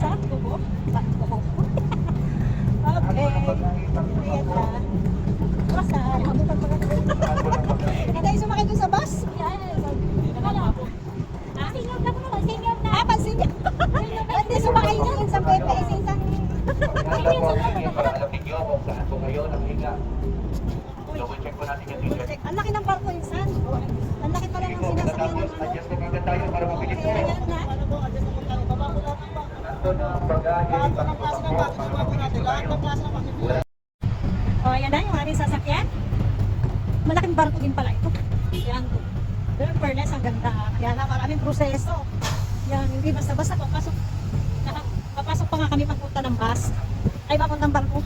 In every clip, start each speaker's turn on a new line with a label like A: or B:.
A: Sa kubo? Sa kubo. okay. Ayan na. Saan? Hindi tayo sumakay doon sa bus? Ah. Hindi sumakay niyo sa Pepe. Isa
B: Alamin nyo kung saan po kayo nanghiga. Double check po natin yung ticket.
A: Ang laki ng barko yung san. Ang laki pala ng sinasakyan ng ano.
B: Adjust na agad tayo para mabilis
A: Kaya
B: kayo.
A: yan na. O, oh, yan na yung ating sasakyan. Malaking barko din pala ito. Yan. Pero fairness, ang ganda. Kaya na maraming proseso. Yan, hindi basta-basta papasok. Papasok pa nga kami pagpunta ng bus. Ay, papuntang barko.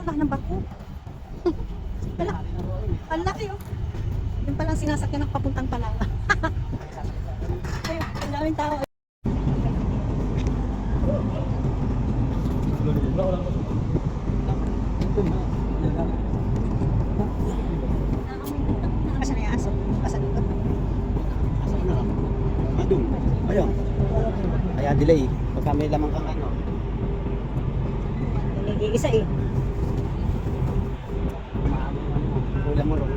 A: Laki ng ano, ang laki. Wala. Laki oh. Yung palang sinasakyan ng papuntang Palawan. Ayun, ang daming tao. Nakakasya na yung aso. Pasa dito.
C: Adun. Ayun. Kaya delay. Pagka may lamang kang ano.
A: Nag-iisa eh.
C: Kulang mo ron.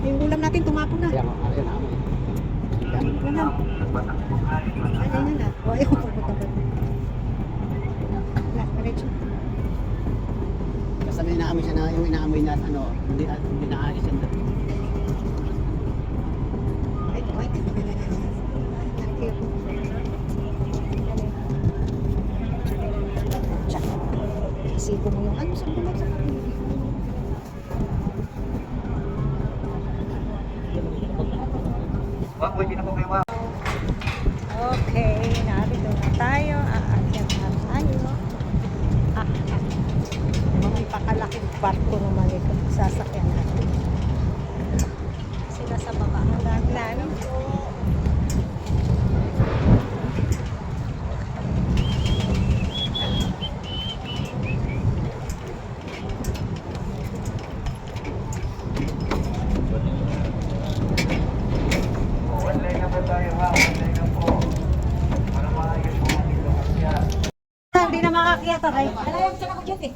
A: Yung ulam natin tumapo na.
C: Kaya nga, ayun ako.
A: Wala. Ano na na? O, ayun, pupunta ba? Wala, diretso.
C: Basta may inaamoy siya na yung inaamoy na ano, hindi, hindi naaalis yan.
A: Wait, wait. Thank you. Isipo mo yung ano sa bulag sa kapatid. Okay, narito na tayo. Aakyat na tayo. Ah, ah. Mga pakalaking barko naman ito. Sasakyan natin. Sila sa baba ang daglan.
B: One line na po tayo ha, one line na po. Para maayos po ang inyong asya.
A: Hindi okay? Alam mo, ako dyan eh.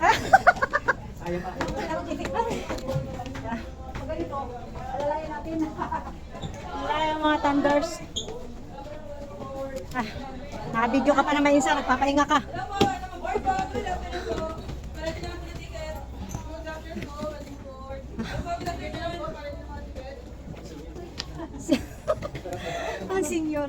A: Ako dyan eh. Ganito, alalayan natin. Alalayan mga thunders. Ah, nakabidyo ka pa naman isa, nagpapahinga ka. Ang senior.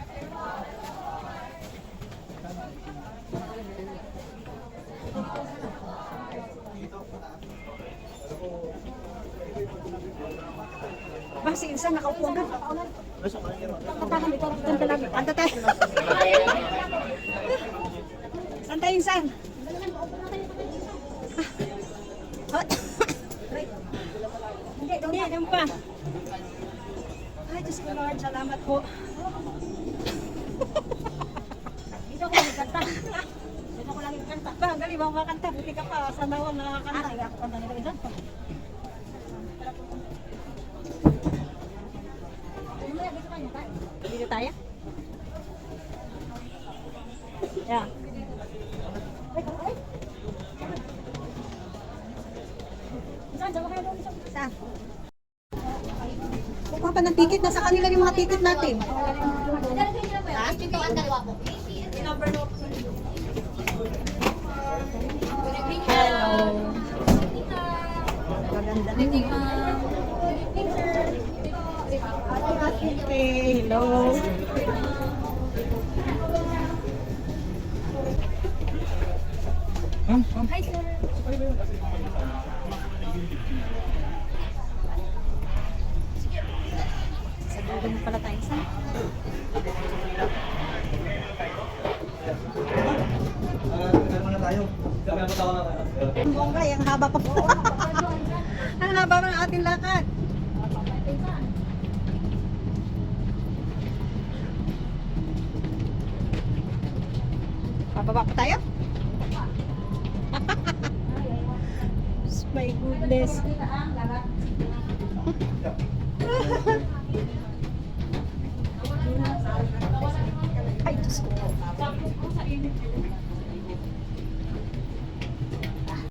A: Ba, si Insan nakaupo agad. Punta kami, punta lagi. Punta tayo. Saan tayo, Insan? Hindi, doon na, doon pa. Ay, Diyos ko Lord, salamat po. Dito ko lang kanta. Dito ko lang kanta. Ba, galing mo makanta. Buti ka pa, sa nawan nakakanta. Ay, ako na nila dyan. Dito tayo. Yeah. Saan? Kukuha pa ng ticket. Nasa kanila yung mga ticket natin. Ha?
D: Ito ang dalawa po.
A: Number 2. Okay, hello. Sa dulo Ganun pala tayo sa. Ang bongga, yung haba pa po. Ang haba ng ating lakad. Pababa pa tayo? My goodness. Ay, Diyos ko.